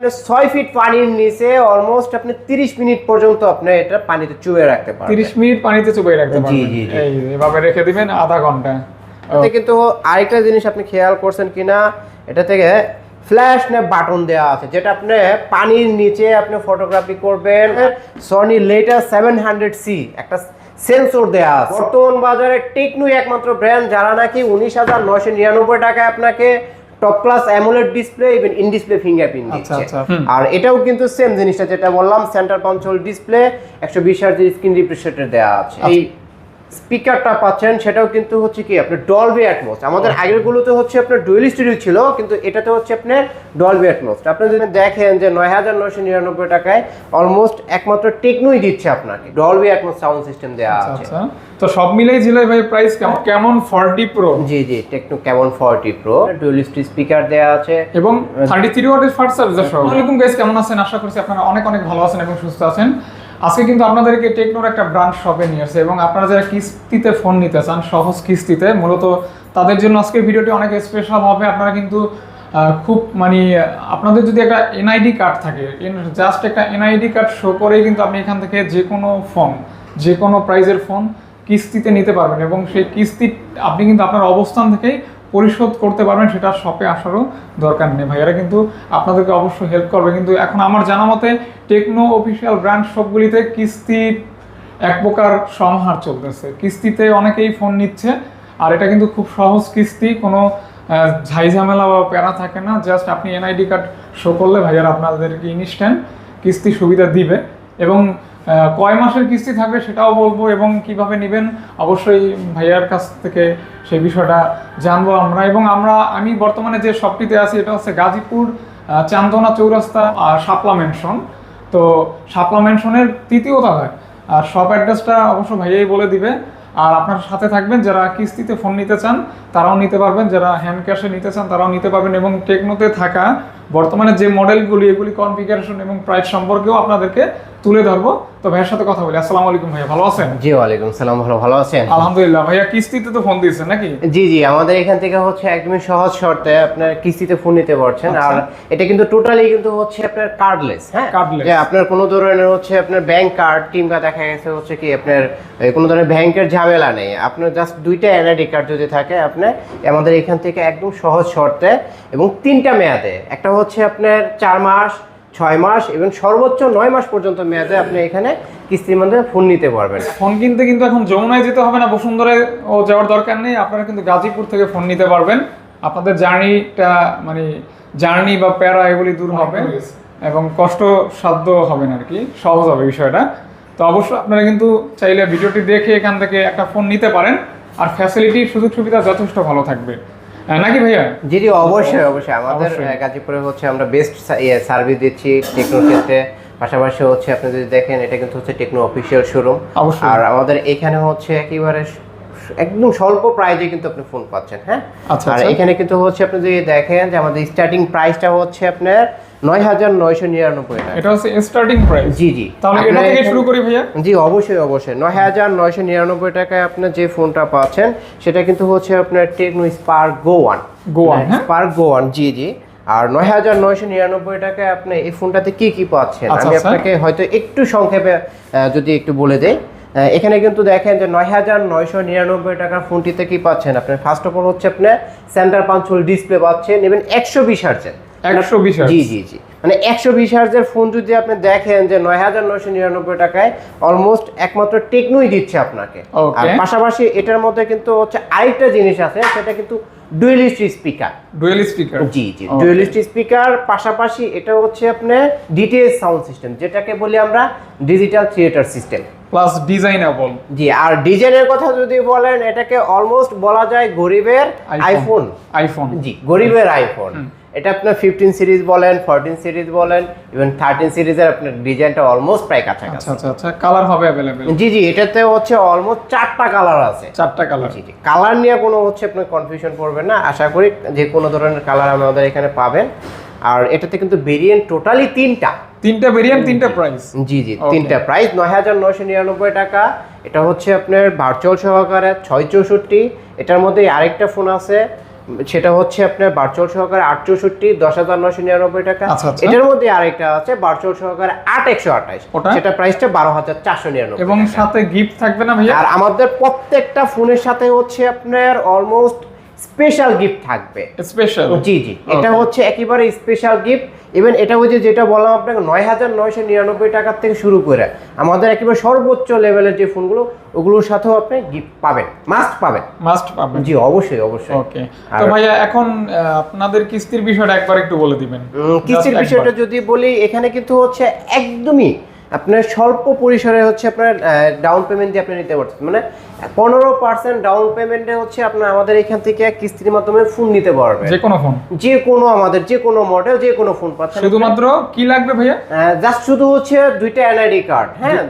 আপনি ছয় ফিট পানির নিচে অলমোস্ট আপনি তিরিশ মিনিট পর্যন্ত আপনি এটা পানিতে চুবে রাখতে পারবেন। তিরিশ মিনিট পানিতে চুপিয়ে রাখতে পারবেন। জি, জি। এভাবে রেখে দিবেন আধা ঘণ্টা। এতে কিন্তু আরেকটা জিনিস আপনি খেয়াল করছেন কিনা এটা থেকে ফ্ল্যাশ না বাটন দেওয়া আছে যেটা আপনি পানির নিচে আপনি ফটোগ্রাফি করবেন। Sony letter seven hundred C একটা সেন্সর দেওয়া আছে। বর্তমান বাজারে টেকনোই একমাত্র ব্র্যান্ড যারা নাকি উনিশ হাজার নয়শো নিরানব্বই টাকায় আপনাকে top class AMOLED display even in display fingerprint আচ্ছা, দিচ্ছে। আচ্ছা, আর এটাও কিন্তু সেম জিনিসটা যেটা বললাম সেন্টার কনসোল ডিসপ্লে একশো বিশ হার্জের স্ক্রিন রিফ্রেশারের দেওয়া আছে। আচ্ছা। এই স্পিকারটা পাচ্ছেন সেটাও কিন্তু হচ্ছে কি আপনার ডলবি অ্যাটমোস আমাদের আগের গুলোতে হচ্ছে আপনার ডুয়েল স্টুডিও ছিল কিন্তু এটাতে হচ্ছে আপনার ডলবি অ্যাটমোস আপনি যদি দেখেন যে নয় হাজার নয়শো নিরানব্বই টাকায় অলমোস্ট একমাত্র টেকনোই দিচ্ছে আপনাকে। ডলবি অ্যাটমোস সাউন্ড সিস্টেম দেওয়া আছে। আচ্ছা। তো সব মিলেই জিলাই ভাই প্রাইস কেমন? কেমন ফর্টি প্রো জি জি টেকনো কেমন ফর্টি প্রো ডুয়েল স্পিকার দেওয়া আছে। এবং থার্টি থ্রি ওয়াটের ফার্স্ট সার্ভিস সহ আসসালামাইকুম গাইস কেমন আছেন? আশা করছি আপনারা অনেক অনেক ভালো আছেন এবং সুস্থ আছেন। আজকে কিন্তু আপনাদেরকে টেকনোর একটা ব্রাঞ্চ শপে নিয়ে আসছে এবং আপনারা যারা কিস্তিতে ফোন নিতে চান, সহজ কিস্তিতে, মূলত তাদের জন্য আজকে ভিডিওটি অনেক স্পেশাল হবে। আপনারা কিন্তু খুব মানে আপনাদের যদি একটা এনআইডি কার্ড থাকে জাস্ট একটা এনআইডি কার্ড শো করেই কিন্তু আপনি এখান থেকে যে কোনো ফোন যে কোনো প্রাইজের ফোন কিস্তিতে নিতে পারবেন এবং সেই কিস্তি আপনি কিন্তু আপনার অবস্থান থেকেই পরিশোধ করতে পারবেন, সেটা শপে আসারও দরকার নেই ভাইয়ারা। কিন্তু আপনাদেরকে অবশ্যই হেল্প করবে। কিন্তু এখন আমার জানা মতে টেকনো অফিসিয়াল ব্র্যান্ড সবগুলিতে কিস্তি এক প্রকার সমাহার চলতেছে। কিস্তিতে অনেকেই ফোন নিচ্ছে, আর এটা কিন্তু খুব সহজ কিস্তি, কোনো ঝাইঝামেলা বা প্যারা থাকে না। জাস্ট আপনি এনআইডি কার্ড শো করলে ভাইয়ারা আপনাদেরকে ইনস্ট্যান্ট কিস্তি সুবিধা দিবে। এবং কয় মাসের কিস্তি থাকবে সেটাও বলব এবং কীভাবে নেবেন অবশ্যই ভাইয়ার কাছ থেকে সেই বিষয়টা জানব আমরা। এবং আমরা, আমি বর্তমানে যে শপটিতে আছি, এটা হচ্ছে গাজীপুর চান্দনা চৌরাস্তা আর শাপলা মেনশন তো শাপলা মেনশনের তৃতীয় তলায়। আর শপ অ্যাড্রেসটা অবশ্য ভাইয়াই বলে দিবে। আর আপনার সাথে থাকবেন যারা কিস্তিতে ফোন নিতে চান, তারাও নিতে পারবেন। যারা হ্যান্ড ক্যাশে নিতে চান, তারাও নিতে পারবেন এবং টেকনোতে থাকা বর্তমানে যে মডেলগুলি এগুলি কনফিগারেশন এবং প্রাইস সম্পর্কেও আপনাদেরকে তুলে ধরবো। তো ভাইয়ের সাথে কথা বলি। আসসালামু আলাইকুম ভাইয়া ভালো আছেন? জি ওয়ালাইকুম সালাম ভালো ভালো আছেন? আলহামদুলিল্লাহ। ভাইয়া কিস্তিতে তো ফোন দিয়েছেন নাকি? জি জি আমাদের এখান থেকে হচ্ছে একদমই সহজ শর্তে আপনার কিস্তিতে ফোন নিতে পারছেন। আর এটা কিন্তু টোটালি কিন্তু হচ্ছে আপনার কার্ডলেস হ্যাঁ? Cardless। যে আপনার কোনো ধরনের হচ্ছে আপনার ব্যাংক কার্ড কিংবা দেখা গেছে হচ্ছে কি আপনার কোনো ধরনের ব্যাংকের ঝামেলা নেই। আপনার জাস্ট দুইটা এনআইডি কার্ড যদি থাকে আপনি আমাদের এখান থেকে একদম সহজ শর্তে এবং তিনটা মেয়াদে। একটা হচ্ছে আপনার চার মাস ছয় মাস এবং সর্বোচ্চ নয় মাস পর্যন্ত মেয়াদে আপনি এখানে কিস্তির মধ্যে ফোন নিতে পারবেন। ফোন কিনতে কিন্তু এখন যমুনায় যেতে হবে না বসুন্ধরায় ও যাওয়ার দরকার নেই। আপনারা কিন্তু গাজীপুর থেকে ফোন নিতে পারবেন। আপনাদের জার্নিটা মানে জার্নি বা প্যারা এগুলি দূর হবে এবং কষ্ট সাধ্য হবে না আর কি সহজ হবে বিষয়টা। তো অবশ্যই আপনারা কিন্তু চাইলে ভিডিওটি দেখে এখান থেকে একটা ফোন নিতে পারেন। আর ফ্যাসিলিটি সুযোগ সুবিধা যথেষ্ট ভালো থাকবে। নাকি ভাইয়া? জি জি অবশ্যই। অবশ্যই। আমাদের গাজীপুরে হচ্ছে আমরা বেস্ট সার্ভিস দিচ্ছি টেকনোর ক্ষেত্রে। পাশাপাশি হচ্ছে আপনি যদি দেখেন এটা কিন্তু হচ্ছে টেকনো অফিসিয়াল শোরুম আর আমাদের এখানে হচ্ছে একেবারে একদম স্বল্প প্রাইজে কিন্তু আপনি ফোন পাচ্ছেন হ্যাঁ? আচ্ছা, আর আচ্ছা। এখানে কিন্তু হচ্ছে আপনি যদি দেখেন যে আমাদের স্টার্টিং প্রাইসটা হচ্ছে আপনার নয় হাজার নয়শো নিরানব্বই টাকা। এটা হচ্ছে স্টার্টিং প্রাইস জি জি। তাহলে এটা থেকে এখানে- শুরু করি ভাইয়া? জি অবশ্যই অবশ্যই। নয় হাজার নয়শো নিরানব্বই টাকায় আপনার যে ফোনটা পাচ্ছেন সেটা কিন্তু হচ্ছে আপনার Tecno Spark Go one Go One? Spark Go one জি জি। আর নয় হাজার নয়শো নিরানব্বই টাকায় আপনি এই ফোনটাতে কি কি পাচ্ছেন? আচ্ছা, আমি আচ্ছা। আপনাকে হয়তো একটু সংক্ষেপে যদি একটু বলে দেই। এখানে কিন্তু দেখেন যে নয় হাজার নয়শো নিরানব্বই টাকার ফোনটিতে কি পাচ্ছেন আপনার ফার্স্ট অফ অল হচ্ছে আপনার সেন্টার পাঞ্চুল ডিসপ্লে পাচ্ছেন এবং একশো বিশ হার্জের একশো বিশ জি জি জি। মানে একশো বিশ হার্জের ফোন যদি আপনি দেখেন যে নয় হাজার নয়শো নিরানব্বই টাকায় অলমোস্ট একমাত্র টেকনোই দিচ্ছে আপনাকে। আর পাশাপাশি এটার মধ্যে কিন্তু হচ্ছে আরেকটা জিনিস আছে সেটা কিন্তু ডুয়েলিস্ট স্পিকার ডুয়েল স্পিকার জি জি ডুয়েলিস্ট স্পিকার পাশাপাশি এটা হচ্ছে আপনার ডিটিএস সাউন্ড সিস্টেম যেটাকে বলি আমরা digital theatre system plus designable জি আর ডিজাইনের কথা যদি বলেন এটাকে অলমোস্ট বলা যায় গরিবের আইফোন আইফোন জি গরিবের আইফোন এটা আপনার ফিফটিন সিরিজ বলেন ফোরটিন সিরিজ বলেন ইভেন থার্টিন সিরিজের আপনার ডিজাইনটা অলমোস্ট প্রায় কাছাকাছি। আচ্ছা আচ্ছা আচ্ছা কালার হবে অ্যাভেলেবেল জি জি এটাতে হচ্ছে অলমোস্ট চারটা কালার আছে। চারটা কালার জি জি কালার নিয়ে কোনো হচ্ছে আপনার কনফিউশন পড়বে না। আশা করি যে কোনো ধরনের কালার আমাদের এখানে পাবেন। আর এটাতে কিন্তু ভেরিয়েন্ট টোটালি তিনটা। তিনটা ভেরিয়েন্ট তিনটা প্রাইস জি জি তিনটা প্রাইস নয় হাজার নয়শো নিরানব্বই টাকা। এটা হচ্ছে আপনার ভার্চুয়াল সহকারে ছয় চৌষট্টি। এটার মধ্যে আরেকটা ফোন আছে। সেটা হচ্ছে আপনার ভার্চুয়াল সহকারে আট চৌষট্টি দশ হাজার নয়শো নিরানব্বই টাকা আচ্ছা, আচ্ছা। এটার মধ্যে আরেকটা আছে ভার্চুয়াল সহকারে আট একশো আঠাশ? সেটা প্রাইসটা বারো হাজার চারশো নিরানব্বই এবং সাথে গিফট থাকবে না ভাইয়া আর আমাদের প্রত্যেকটা ফোনের সাথে হচ্ছে আপনার অলমোস্ট স্পেশাল গিফট থাকবে। স্পেশাল জি জি। এটা হচ্ছে একেবারে স্পেশাল গিফট ইভেন এটা হচ্ছে যেটা বললাম আপনাকে নয় হাজার নয়শো নিরানব্বই টাকার থেকে শুরু করে আমাদের একেবারে সর্বোচ্চ লেভেলের যে ফোনগুলো ওগুলোর সাথেও আপনি গিফট পাবেন মাস্ট পাবেন। মাস্ট পাবেন। জি অবশ্যই অবশ্যই। ওকে তো ভাইয়া এখন আপনাদের কিস্তির বিষয়টা একবার একটু বলে দিবেন। কিস্তির বিষয়টা যদি বলি এখানে কিন্তু হচ্ছে একদমই আপনার স্বল্প পরিসরে হচ্ছে আপনার ডাউন পেমেন্ট দিয়ে আপনি নিতে পারছেন মানে পনেরো পার্সেন্ট ডাউন পেমেন্টে হচ্ছে আপনার আমাদের এখান থেকে কিস্তির মাধ্যমে ফোন নিতে পারবেন যে কোনো ফোন যে কোনো আমাদের যে কোনো মডেল যে কোনো ফোন পাচ্ছেন শুধুমাত্র কি লাগবে ভাইয়া? জাস্ট শুধু হচ্ছে দুইটা এনআইডি কার্ড হ্যাঁ?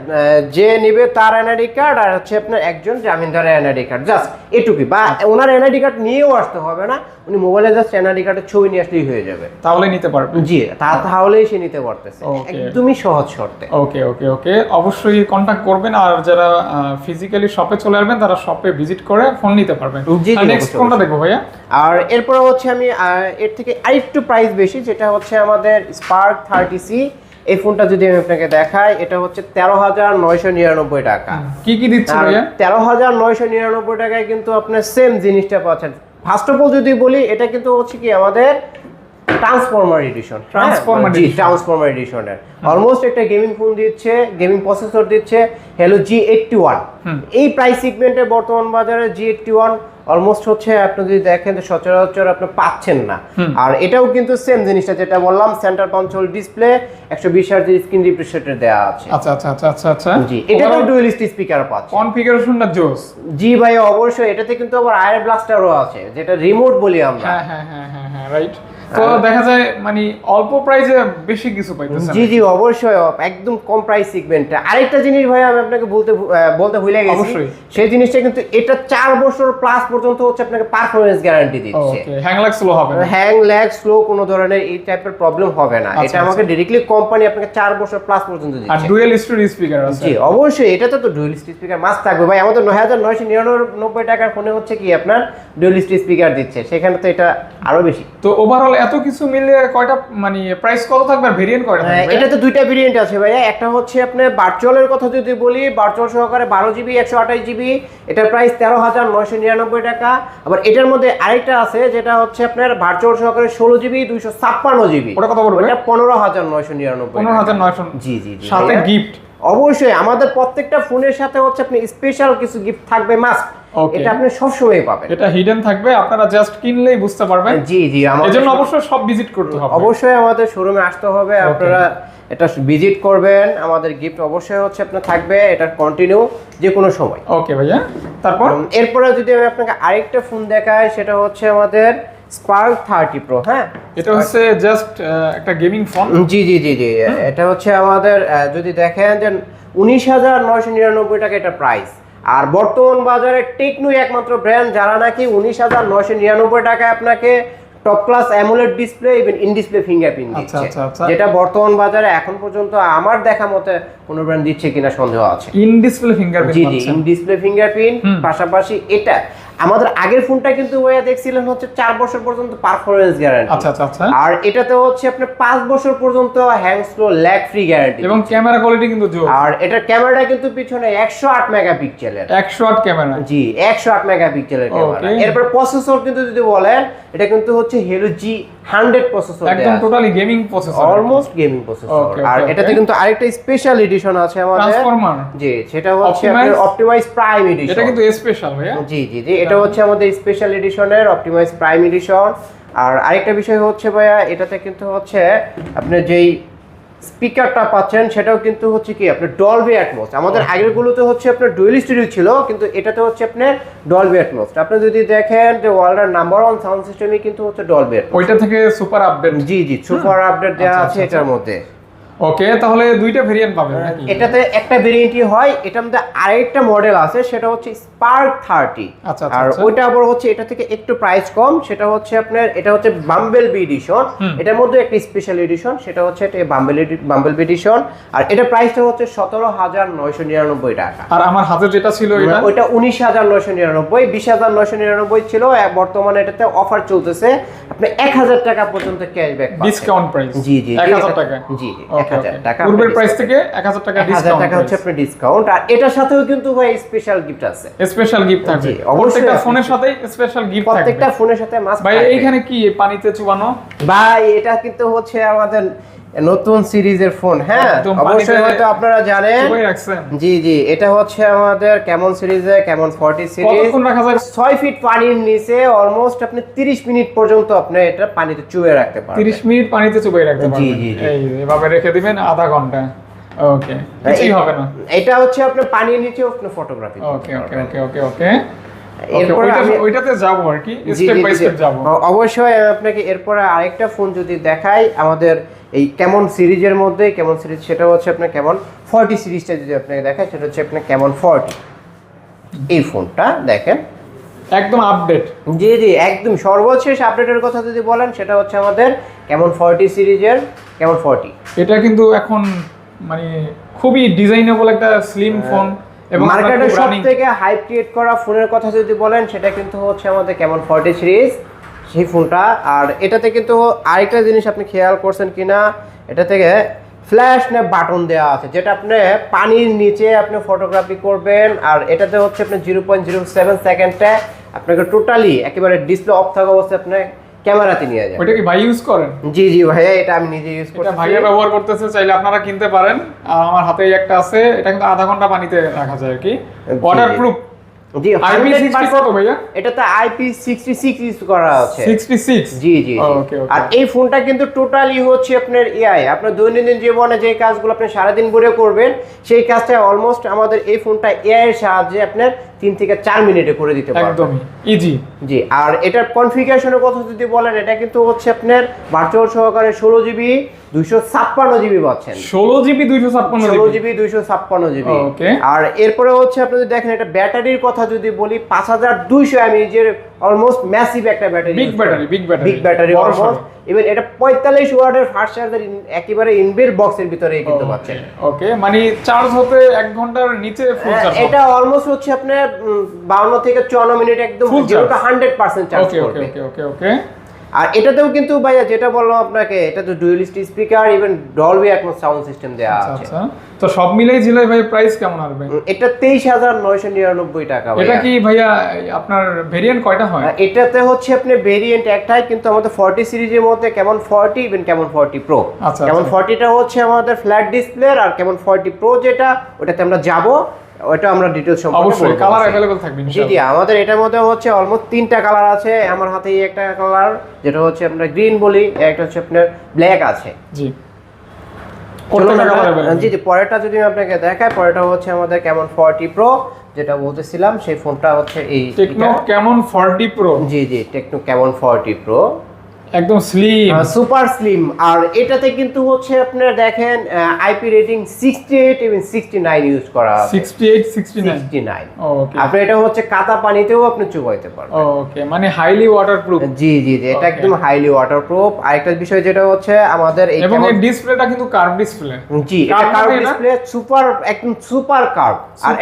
যে নিবে তার এনআইডি কার্ড আর হচ্ছে আপনার একজন জামিনদারের এনআইডি কার্ড জাস্ট এটুকুই। বা ওনার এনআইডি কার্ড নিয়েও আসতে হবে না উনি মোবাইলে জাস্ট এনআইডি কার্ডের ছবি নিয়ে আসলেই হয়ে যাবে। তাহলে নিতে পারবে। জি তা তাহলেই সে নিতে পারতেছে। একদমই সহজ শর্তে। ওকে ওকে ওকে অবশ্যই কন্ট্যাক্ট করবেন আর যারা ফিজিক্যালি শপে চলে আসবেন তারা শপে ভিজিট করে ফোন নিতে পারবেন। নেক্সট কোনটা দেখব ভাইয়া? আর এরপরে হচ্ছে আমি এর থেকে আরেকটু প্রাইস বেশি যেটা হচ্ছে আমাদের স্পার্ক থার্টি সি এই ফোনটা যদি আমি আপনাকে দেখাই এটা হচ্ছে তেরো হাজার নয়শো নিরানব্বই টাকা। কি কি দিচ্ছে ভাইয়া? তেরো হাজার নয়শো নিরানব্বই টাকায় কিন্তু আপনার সেম জিনিসটা পাচ্ছেন। ফার্স্ট অফ অল যদি বলি এটা কিন্তু হচ্ছে কি আমাদের ট্রান্সফরমার এডিশন Transformer জি। ট্রান্সফরমার এডিশনের অলমোস্ট একটা গেমিং ফোন দিচ্ছে গেমিং প্রসেসর দিচ্ছে হ্যালো জি এইটটি ওয়ান এই প্রাইস সিগমেন্টে বর্তমান বাজারে জি এইটটি ওয়ান অলমোস্ট হচ্ছে আপনি যদি দেখেন তো সচরাচর আপনি পাচ্ছেন না। আর এটাও কিন্তু সেম জিনিসটা যেটা বললাম সেন্টার কনসোল ডিসপ্লে একশো বিশ হাজার স্ক্রিন রিফ্রেশারের দেওয়া আছে। আচ্ছা আচ্ছা আচ্ছা আচ্ছা আচ্ছা। জি এটা তো ডুয়েলিস্ট স্পিকার পাচ্ছে। কনফিগারেশনটা জোস। জি ভাই অবশ্যই। এটাতে কিন্তু আবার আয়ার ব্লাস্টারও আছে যেটা রিমোট বলি আমরা। হ্যাঁ হ্যাঁ হ্যাঁ হ্যাঁ হ্যাঁ রাইট তো দেখা যায় মানে অল্প প্রাইসে বেশি কিছু পাইতেছেন জি জি অবশ্যই একদম কম প্রাইস সিগমেন্টে আরেকটা জিনিস ভাই আমি আপনাকে বলতে বলতে ভুলে গেছি। অবশ্যই। সেই জিনিসটা কিন্তু এটা চার বছর প্লাস পর্যন্ত হচ্ছে আপনাকে পারফরমেন্স গ্যারান্টি দিচ্ছে। ওকে হ্যাং লাগ স্লো হবে না। হ্যাং ল্যাগ স্লো কোনো ধরনের এই টাইপের প্রবলেম হবে না। আচ্ছা, এটা আমাকে ডিরেক্টলি কোম্পানি আপনাকে চার বছর প্লাস পর্যন্ত আর দিচ্ছে ডুয়েল স্টোরি স্পিকার আছে। জি অবশ্যই এটাতে তো ডুয়েলিস্ট স্পিকার মাস্ট থাকবে। ভাই আমাদের নয় হাজার নয়শো নিরানব্বই টাকার ফোনে হচ্ছে কি আপনার ডুয়েলিস্ট স্পিকার দিচ্ছে। সেখানে তো এটা আরও বেশি। তো ওভারঅল এত কিছু মিলে কয়টা মানে প্রাইস কত থাকবে আর ভেরিয়েন্ট কয়টা হ্যাঁ, থাকবে? এটাতে দুইটা ভেরিয়েন্ট আছে ভাইয়া। একটা হচ্ছে আপনার ভার্চুয়ালের কথা যদি বলি ভার্চুয়াল সহকারে বারো জিবি একশো আঠাশ জিবি এটার প্রাইস তেরো হাজার নয়শো নিরানব্বই টাকা। আবার এটার মধ্যে আরেকটা আছে যেটা হচ্ছে আপনার ভার্চুয়াল সহকারে ষোলো জিবি দুইশো ছাপ্পান্ন জিবি ওটা কত পড়বে? ওটা পনেরো হাজার নয়শো নিরানব্বই পনেরো হাজার নয়শো জি জি জি। সাথে গিফট অবশ্যই আমাদের প্রত্যেকটা ফোনের সাথে হচ্ছে আপনি স্পেশাল কিছু গিফট থাকবে মাস্ট Okay. এটা আপনি সবসময় পাবেন। এটা হিডেন থাকবে আপনারা জাস্ট কিনলেই বুঝতে পারবেন। জি জি আমাদের জন্য অবশ্যই সব ভিজিট করতে হবে। অবশ্যই আমাদের শোরুমে আসতে হবে আপনারা এটা ভিজিট করবেন আমাদের গিফট অবশ্যই হচ্ছে আপনার থাকবে এটা কন্টিনিউ যে কোনো সময়। ওকে ভাইয়া তারপর? এরপরে যদি আমি আপনাকে আরেকটা ফোন দেখাই সেটা হচ্ছে আমাদের স্পার্ক থার্টি প্রো হ্যাঁ? এটা হচ্ছে জাস্ট একটা গেমিং ফোন জি জি জি জি। এটা হচ্ছে আমাদের যদি দেখেন যে উনিশ হাজার নয়শো নিরানব্বই টাকা এটা প্রাইস আর বর্তমান বাজারে টেকনো একমাত্র ব্র্যান্ড যারা নাকি উনিশ হাজার নয়শো নিরানব্বই টাকায় আপনাকে top class AMOLED display even in display fingerprint দিচ্ছে। আচ্ছা, আচ্ছা। যেটা বর্তমান বাজারে এখন পর্যন্ত আমার দেখা মতে কোনো ব্র্যান্ড দিচ্ছে কিনা সন্দেহ আছে। ইন ডিসপ্লে ফিঙ্গারপ্রিন্ট জি জি ইন ডিসপ্লে ফিঙ্গারপ্রিন্ট পাশাপাশি এটা। আমাদের আগের ফোনটা কিন্তু ওয়া দেখছিলেন হচ্ছে চার বছর পর্যন্ত পারফরমেন্স গ্যারান্টি আচ্ছা আচ্ছা আচ্ছা। আর এটাতে হচ্ছে আপনি পাঁচ বছর পর্যন্ত hang slow lag free guarantee এবং ক্যামেরা কোয়ালিটি কিন্তু জোর। আর এটার ক্যামেরাটা কিন্তু পিছনে একশো আট মেগাপিক্সেলের একশো আট ক্যামেরা জি একশো আট মেগাপিক্সেলের ক্যামেরা এরপর প্রসেসর কিন্তু যদি বলেন এটা কিন্তু হচ্ছে হেলো জি হান্ড্রেড প্রসেসর একদম totally gaming processor almost gaming processor আর এটাতে কিন্তু আরেকটা স্পেশাল এডিশন আছে আমাদের। ট্রান্সফরমার জি সেটা হচ্ছে আপনার অপটিমাইজ প্রাইম এডিশন এটা কিন্তু স্পেশাল ভাইয়া। জি জি জি এটা হচ্ছে আমাদের স্পেশাল এডিশনের অপটিমাইজ প্রাইম এডিশন আর আরেকটা বিষয় হচ্ছে ভাইয়া এটাতে কিন্তু হচ্ছে আপনার যেই স্পিকারটা পাচ্ছেন সেটাও কিন্তু হচ্ছে কি আপনার ডলবি অ্যাটমোস আমাদের আগেরগুলোতে হচ্ছে আপনার ডুয়েল স্টুডিও ছিল কিন্তু এটাতে হচ্ছে আপনার ডলবি অ্যাটমোস আপনি যদি দেখেন যে ওয়ার্ল্ডের নাম্বার ওয়ান সাউন্ড সিস্টেমই কিন্তু হচ্ছে ডলবি ওইটা থেকে সুপার আপডেট জি জি সুপার আপডেট দেওয়া আচ্ছা, আছে আচ্ছা, এটার মধ্যে। ওকে তাহলে দুইটা ভেরিয়েন্ট পাবেন নাকি? এটাতে একটা ভেরিয়েন্টই হয় এটার মধ্যে আরেকটা মডেল আছে সেটা হচ্ছে স্পার্ক থার্টি আচ্ছা, আচ্ছা, আর আচ্ছা। ওইটা আবার হচ্ছে এটা থেকে একটু প্রাইস কম সেটা হচ্ছে আপনার এটা হচ্ছে বাম্বেল বি এডিশন এটার মধ্যে একটা স্পেশাল এডিশন সেটা হচ্ছে এটা বাম্বেল বাম্বেল বি এডিশন আর এটা প্রাইসটা হচ্ছে সতেরো হাজার নয়শো নিরানব্বই টাকা। আর আমার হাতে যেটা ছিল এটা? ওইটা উনিশ হাজার নয়শো নিরানব্বই বিশ হাজার নয়শো নিরানব্বই ছিল বর্তমানে এটাতে অফার চলতেছে আপনি এক হাজার টাকা পর্যন্ত ক্যাশব্যাক ডিসকাউন্ট প্রাইস জি জি এক হাজার টাকা জি জি এক ওকে হাজার টাকা পূর্বের প্রাইস থেকে এক হাজার টাকা হচ্ছে আপনার ডিসকাউন্ট আর এটার সাথেও কিন্তু ভাই স্পেশাল গিফট আছে। স্পেশাল গিফট থাকবে। প্রত্যেকটা। ফোনের সাথেই স্পেশাল গিফট থাকবে। প্রত্যেকটা ফোনের সাথে মাস্ক ভাই এইখানে কি পানিতে চুবানো? ভাই এটা কিন্তু হচ্ছে আমাদের নতুন সিরিজের ফোন হ্যাঁ অবশ্যই হয়তো আপনারা জানেন। জি জি এটা হচ্ছে আমাদের কেমন সিরিজে কেমন ফর্টি সিরিজ। রাখা যায়? ছয় ফিট পানির নিচে অলমোস্ট আপনি তিরিশ মিনিট পর্যন্ত আপনি এটা পানিতে চুয়ে রাখতে পারবেন। 30 মিনিট পানিতে চুবাই রাখতে জি, পারবেন। জি, জি। এই এভাবে রেখে দিবেন আধা ঘণ্টা। ওকে কিছুই হবে না। এটা হচ্ছে আপনার পানির নিচে আপনি ফটোগ্রাফি ওকে ওকে ওকে ওকে ওইটাতে যাব আর কি স্টেপ বাই স্টেপ জি। অবশ্যই আমি আপনাকে এরপরে আরেকটা ফোন যদি দেখাই আমাদের এই কেমন সিরিজের মধ্যে কেমন সিরিজ সেটা হচ্ছে আপনার কেমন ফর্টি সিরিজটা যদি আপনাকে দেখাই সেটা হচ্ছে আপনার কেমন ফর্টি এই ফোনটা দেখেন। একদম আপডেট জি জি একদম সর্বশেষ আপডেটের কথা যদি বলেন সেটা হচ্ছে আমাদের কেমন ফর্টি সিরিজের কেমন ফর্টি এটা কিন্তু এখন মানে খুবই ডিজাইনেবল একটা স্লিম ফোন এবং মার্কেটে সব থেকে হাইপ ক্রিয়েট করা ফোনের কথা যদি বলেন সেটা কিন্তু হচ্ছে আমাদের কেমন ফর্টি সিরিজ সেই ফোনটা আর এটাতে কিন্তু আরেকটা জিনিস আপনি খেয়াল করছেন কিনা এটা থেকে ফ্ল্যাশ না বাটন দেওয়া আছে যেটা আপনি পানির নিচে আপনি ফটোগ্রাফি করবেন আর এটাতে হচ্ছে আপনি জিরো পয়েন্ট জিরো সেভেন সেকেন্ডে আপনাকে টোটালি একেবারে ডিসপ্লে অফ থাকা অবস্থায় আপনি ক্যামেরাতে নিয়ে যাবেন ওটা কি ভাই ইউজ করেন? জি জি ভাইয়া এটা আমি নিজে ইউজ এটা করতেছি। ভাইয়া ব্যবহার করতেছে চাইলে আপনারা কিনতে পারেন। আর আমার হাতে একটা আছে এটা কিন্তু আধা ঘণ্টা পানিতে রাখা যায় আর কি। ওয়াটার ওয়াটারপ্রুফ জি আইপি সিক্সটি 100% কত ভাইয়া? এটাতে আইপি সিক্সটি সিক্স ইউজ করা আছে। সিক্সটি সিক্স জি জি ওকে আর এই ফোনটা কিন্তু টোটালি হচ্ছে আপনার এআই আপনার দৈনন্দিন জীবনে যে কাজগুলো আপনি সারাদিন ভরে করবেন সেই কাজটা অলমোস্ট আমাদের এই ফোনটা এআই এর সাহায্যে আপনার তিন থেকে চার মিনিটে করে দিতে পারবেন। একদমই। ইজি জি আর এটার কনফিগারেশনের কথা যদি বলেন এটা কিন্তু হচ্ছে আপনার ভার্চুয়াল সহকারে ষোলো জিবি দুইশো ছাপ্পান্ন জিবি পাচ্ছেন। ষোলো জিবি দুইশো ছাপ্পান্ন ষোলো জিবি দুইশো ছাপ্পান্ন জিবি. আর এরপরে হচ্ছে আপনি দেখেন এটা ব্যাটারির কথা যদি বলি পাঁচ হাজার দুইশো এমএজের অলমোস্ট ম্যাসিভ একটা battery big battery big battery big battery almost even এটা পঁয়তাল্লিশ ওয়াটের ফাস্ট চার্জার একেবারে ইনবিল্ট বক্সের ভিতরে কিন্তু পাচ্ছেন। ওকে মানে চার্জ হতে এক ঘণ্টার নিচে ফুল হ্যাঁ, চার্জ এটা অলমোস্ট হচ্ছে আপনার বাউন্ন থেকে চুয়ান্ন মিনিট একদম zero charge. Hundred percent charge okay okay okay okay আর এটাতেও কিন্তু ভাইয়া যেটা বললাম আপনাকে এটা তো duellist speaker even Dolby Atmos sound system দেওয়া আছে। আচ্ছা। তো সব মিলাই ঝিলাই ভাই প্রাইস কেমন আসবে এটা তেইশ হাজার নয়শো নিরানব্বই টাকা এটা কি ভাইয়া আপনার ভেরিয়েন্ট কয়টা হয়? এটাতে হচ্ছে আপনি ভেরিয়েন্ট একটাই কিন্তু আমাদের ফর্টি সিরিজের মধ্যে Camon forty even Camon forty pro আচ্ছা, কেমন আচ্ছা। ফর্টিটা হচ্ছে আমাদের ফ্ল্যাট ডিসপ্লে আর কেমন ফর্টি প্রো যেটা ওটাতে আমরা যাব। ওটা আমরা ডিটেলস সম্পর্কে অবশ্যই কালার অ্যাভেলেবল থাকবে জি জি আমাদের এটার মধ্যে হচ্ছে অলমোস্ট তিনটা কালার আছে। আমার হাতে এই একটা কালার যেটা হচ্ছে আপনার গ্রিন বলি একটা হচ্ছে আপনার ব্ল্যাক আছে। জি। জি জি পরেরটা যদি আমি আপনাকে দেখাই পরেরটা হচ্ছে আমাদের কেমন ফর্টি প্রো যেটা বলতেছিলাম সেই ফোনটা হচ্ছে এই টেকনো কেমন 40 প্রো জি জি টেকনো কেমন ফর্টি প্রো একদম স্লিম সুপার স্লিম আর এটাতে কিন্তু হচ্ছে আপনার দেখেন আইপি রেটিং সিক্সটি এইট এবং সিক্সটি নাইন ইউজ করা আছে। 68 69 সিক্সটি নাইন ওকে আপনি এটা হচ্ছে কাতা পানিতেও আপনি চুবাইতে পারবেন। ওকে মানে হাইলি ওয়াটারপ্রুফ জি জি জি এটা একদম হাইলি ওয়াটারপ্রুফ আরেকটা বিষয় যেটা হচ্ছে আমাদের এই এবং এই ডিসপ্লেটা কিন্তু কার্ভ ডিসপ্লে জি এটা কার্ভ ডিসপ্লে সুপার একদম সুপার কার্ভ আর।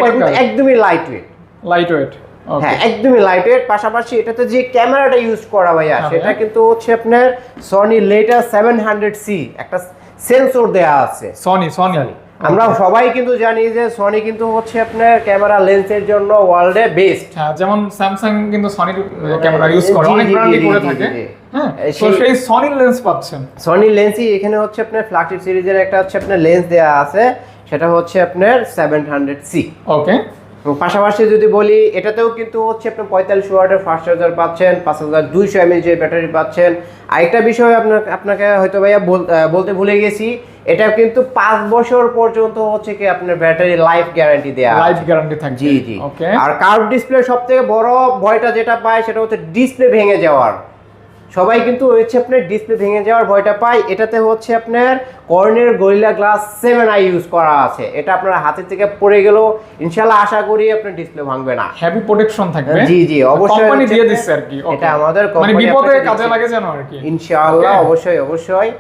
একদমই light weight light weight okay হ্যাঁ একদমই লাইট ওয়েট পাশাপাশি এটাতে যে ক্যামেরাটা ইউজ করা ভাইয়া হ্যাঁ, সেটা কিন্তু হচ্ছে আপনার Sony letter seven hundred C একটা সেন্সর দেয়া আছে। সনি সনি আমরা সবাই কিন্তু জানি যে সনি কিন্তু হচ্ছে আপনার ক্যামেরা লেন্সের জন্য ওয়ার্ল্ডে বেস্ট হ্যাঁ যেমন স্যামসাং কিন্তু সনি ক্যামেরা ইউজ করে। অনেক ব্র্যান্ডই করে থাকে। হ্যাঁ সেই- সনি লেন্স পাচ্ছেন। সনি লেন্সই এখানে হচ্ছে আপনার ফ্ল্যাগশিপ সিরিজের একটা হচ্ছে আপনার লেন্স দেয়া আছে সেটা হচ্ছে আপনার সেভেন হান্ড্রেড সি ওকে এবং পাশাপাশি যদি বলি এটাতেও কিন্তু হচ্ছে আপনি পঁয়তাল্লিশ ওয়াটের ফাস্ট চার্জার পাচ্ছেন পাঁচ হাজার দুইশো এমএচ এর ব্যাটারি পাচ্ছেন। আরেকটা বিষয় আপনার আপনাকে হয়তো ভাইয়া বল- বলতে ভুলে গেছি এটা কিন্তু পাঁচ বছর পর্যন্ত হচ্ছে কি আপনার ব্যাটারি লাইফ গ্যারান্টি দেয়া। লাইফ গ্যারান্টি থাকবে। জি জি। ওকে আর কার্ভ ডিসপ্লে সব থেকে বড় ভয়টা যেটা পায় সেটা হচ্ছে ডিসপ্লে ভেঙে যাওয়ার। সবাই কিন্তু হচ্ছে আপনার ডিসপ্লে ভেঙে যাওয়ার ভয়টা পায়। এটাতে হচ্ছে আপনার কর্নের Gorilla glass seven I use করা আছে। এটা আপনার হাতের থেকে পড়ে গেল ইনশাল্লাহ আশা করি আপনার ডিসপ্লে ভাঙবে না। হ্যাভি প্রোটেকশন থাকবে? জি, জি, অবশ্যই কোম্পানি দিয়ে দিচ্ছে আর কি এটা আমাদের মানে বিপদে কাজে লাগে যেন আর কি। ইনশাআল্লাহ অবশ্যই অবশ্যই।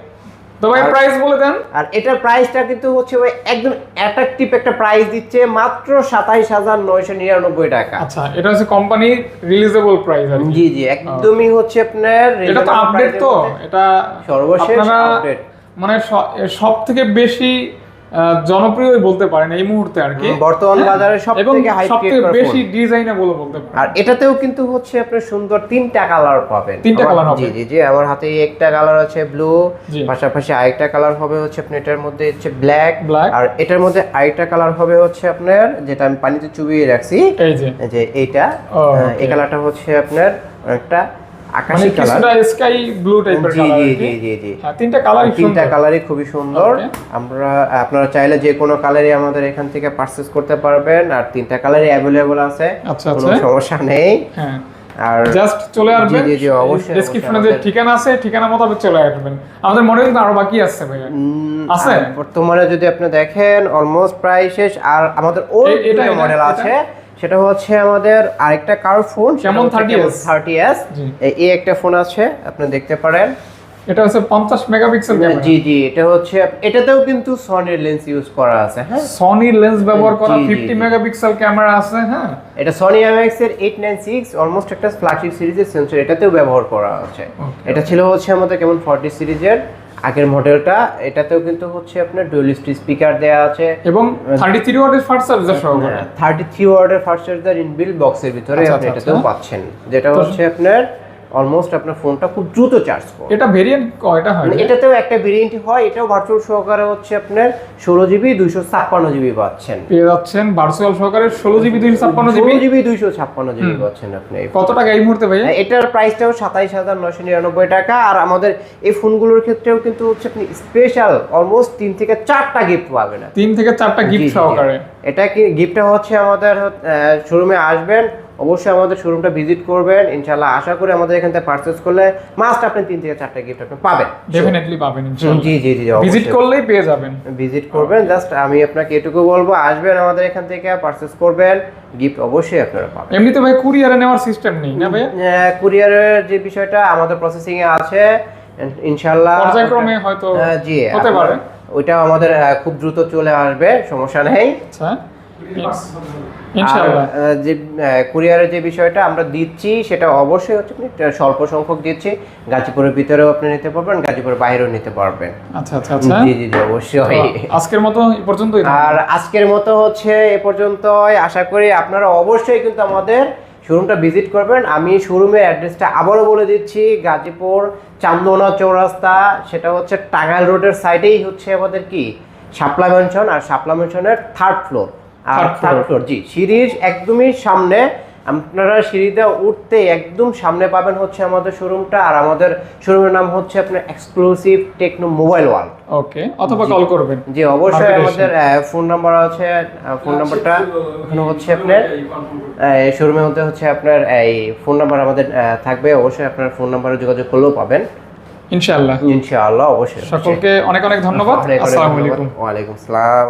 তো ভাই প্রাইস বলে দেন। আর এটার প্রাইসটা কিন্তু হচ্ছে ভাই একদম অ্যাট্রাকটিভ একটা প্রাইস দিচ্ছে মাত্র সাতাইশ হাজার নয়শো নিরানব্বই টাকা। আচ্ছা এটা হচ্ছে কোম্পানি রিলিজেবল প্রাইস আর জি জি একদমই হচ্ছে আপনার এটা তো আপডেট তো এটা সর্বশেষ আপডেট মানে সব থেকে বেশি বলতে পারেন এই মুহূর্তে আর কি বর্তমান বাজারে সব এবং থেকে hype সব create থেকে করা বেশি। ডিজাইনেবল বলতে পারেন আর এটাতেও কিন্তু হচ্ছে আপনার সুন্দর তিনটা কালার পাবেন তিনটা colour হবে? জি জি জি আমার হাতে একটা কালার আছে ব্লু পাশাপাশি আরেকটা কালার হবে হচ্ছে আপনি এটার মধ্যে হচ্ছে ব্ল্যাক। আর এটার মধ্যে আরেকটা কালার হবে হচ্ছে আপনার যেটা আমি পানিতে চুবিয়ে রাখছি এই যে এই যে এইটা এই. কালারটা হচ্ছে আপনার একটা আকাশি কালার স্কাই ব্লু টাইপের কালার জি জি জি জি হ্যাঁ তিনটা কালারই তিনটা কালারই খুবই সুন্দর। আমরা আপনারা চাইলে যে কোনো কালারই আমাদের এখান থেকে পারচেজ করতে পারবেন। আর তিনটা কালারই অ্যাভেলেবল আছে। আচ্ছা, কোনো আচ্ছা। সমস্যা নেই। হ্যাঁ। আর জাস্ট চলে আসবেন জি, জি, অবশ্যই, ডেসক্রিপশনে যে ঠিকানা আছে ঠিকানা মোতাবেক চলে আসবেন। আমাদের কিন্তু আরও বাকি আছে ভাইয়া। আছে? বর্তমানে যদি আপনি দেখেন অলমোস্ট প্রায় শেষ। আর আমাদের ওল্ড মডেল আছে। সেটা হচ্ছে আমাদের আরেকটা কার ফোন 30s? থার্টি এস জি। এই একটা ফোন আছে আপনি দেখতে পারেন। এটা হচ্ছে পঞ্চাশ মেগাপিক্সেল ক্যামেরা জি জি এটা হচ্ছে এটাতেও কিন্তু সনির লেন্স ইউজ করা আছে হ্যাঁ? সনি লেন্স ব্যবহার করা জি, জি, ফিফটি জি। মেগাপিক্সেল ক্যামেরা আছে হ্যাঁ? এটা সনি এমএক্স এর এইট নাইন সিক্স অলমোস্ট একটা ফ্ল্যাগশিপ সিরিজের সেন্সর এটাতেও ব্যবহার করা আছে। এটা ছিল হচ্ছে আমাদের কেমন ফর্টি সিরিজের আগের মডেলটা এটাতেও কিন্তু হচ্ছে আপনার ডুয়েলিস্টি স্পিকার দেওয়া আছে। এবং থার্টি থ্রি ওয়াটের ফাস্ট চার্জার সহকারে। থার্টি থ্রি ওয়ার্ডের ফার্স্ট চার্জার ইনবিল্ট বক্সের ভিতরে আচ্ছা, আপনি আচ্ছা, এটাতেও আচ্ছা। পাচ্ছেন। যেটা হচ্ছে আপনার অলমোস্ট আপনার ফোনটা খুব দ্রুত চার্জ করে। এটা ভেরিয়েন্ট কয়টা হয়? মানে এটাতেও একটা ভেরিয়েন্ট হয় এটাও ভার্চুয়াল সহকারে হচ্ছে আপনার ষোলো জিবি দুইশো ছাপ্পান্ন জিবি পাচ্ছেন। পেয়ে যাচ্ছেন ভার্চুয়াল সহকারে ষোলো জিবি দুইশো ছাপ্পান্ন জিবি জিবি দুইশো ছাপ্পান্ন জিবি পাচ্ছেন আপনি কত টাকা এই মুহূর্তে হ্যাঁ, এটার প্রাইসটাও সাতাইশ হাজার নশো নিরানব্বই টাকা আর আমাদের এই ফোনগুলোর ক্ষেত্রেও কিন্তু হচ্ছে আপনি স্পেশাল অলমোস্ট তিন থেকে চারটা গিফট পাবেন। তিন থেকে চারটা গিফট। সহকারে। এটা কি গিফটটা হচ্ছে আমাদের শোরুমে আসবেন অবশ্যই আমাদের শোরুমটা ভিজিট করবেন। ইনশাল্লাহ আশা করি আমাদের এখান থেকে পারচেস করলে মাস্ট আপনি তিন থেকে চারটা গিফট আপনি পাবেন। ডেফিনেটলি পাবেন জি জি জি ভিজিট করলেই পেয়ে যাবেন। ভিজিট করবেন জাস্ট আমি আপনাকে এটুকু বলব আসবেন আমাদের এখান থেকে পারচেস করবেন গিফট অবশ্যই আপনারা পাবেন। এমনিতে ভাই কুরিয়ারে নেওয়ার সিস্টেম নেই না ভাই কুরিয়ারের যে বিষয়টা আমাদের প্রসেসিং এ আছে ইনশাআল্লাহ পর্যায়ক্রমে হয়তো জি হতে পারে। ওইটাও আমাদের খুব দ্রুত চলে আসবে সমস্যা নেই। আচ্ছা। যে কুরিয়ারের যে বিষয়টা আমরা দিচ্ছি সেটা অবশ্যই হচ্ছে স্বল্প সংখ্যক দিচ্ছি। গাজীপুরের ভিতরেও আপনি নিতে পারবেন গাজীপুরের বাইরেও নিতে পারবেন। আচ্ছা আচ্ছা আচ্ছা। জি জি জি অবশ্যই। আজকের মতো এই পর্যন্তই আর আজকের মতো হচ্ছে এ পর্যন্তই। আশা করি আপনারা অবশ্যই কিন্তু আমাদের শোরুমটা ভিজিট করবেন। আমি শোরুমের অ্যাড্রেসটা আবারও বলে দিচ্ছি গাজীপুর চান্দনা চৌরাস্তা। সেটা হচ্ছে টাঙ্গাইল রোডের সাইডেই হচ্ছে আমাদের কি? শাপলা ম্যানশন আর শাপলা ম্যানশনের থার্ড ফ্লোর আর থার্ড ফ্লোর জি সিঁড়ির একদমই সামনে আপনারা সিঁড়িতে উঠতে একদম সামনে পাবেন হচ্ছে আমাদের শোরুমটা আর আমাদের শোরুমের নাম হচ্ছে আপনার exclusive Tecno mobile world okay অথবা কল করবেন। জি অবশ্যই আমাদের ফোন নাম্বার আছে ফোন নাম্বারটা এখানে হচ্ছে আপনার শোরুমের মধ্যে হচ্ছে আপনার এই ফোন নাম্বার আমাদের থাকবে অবশ্যই আপনার ফোন নাম্বারে যোগাযোগ করলেও পাবেন। ইনশাআল্লাহ। ইনশাআল্লাহ অবশ্যই সকলকে অনেক অনেক ধন্যবাদ। আসসালামু। আলাইকুম। ওয়ালাইকুম আসসালাম।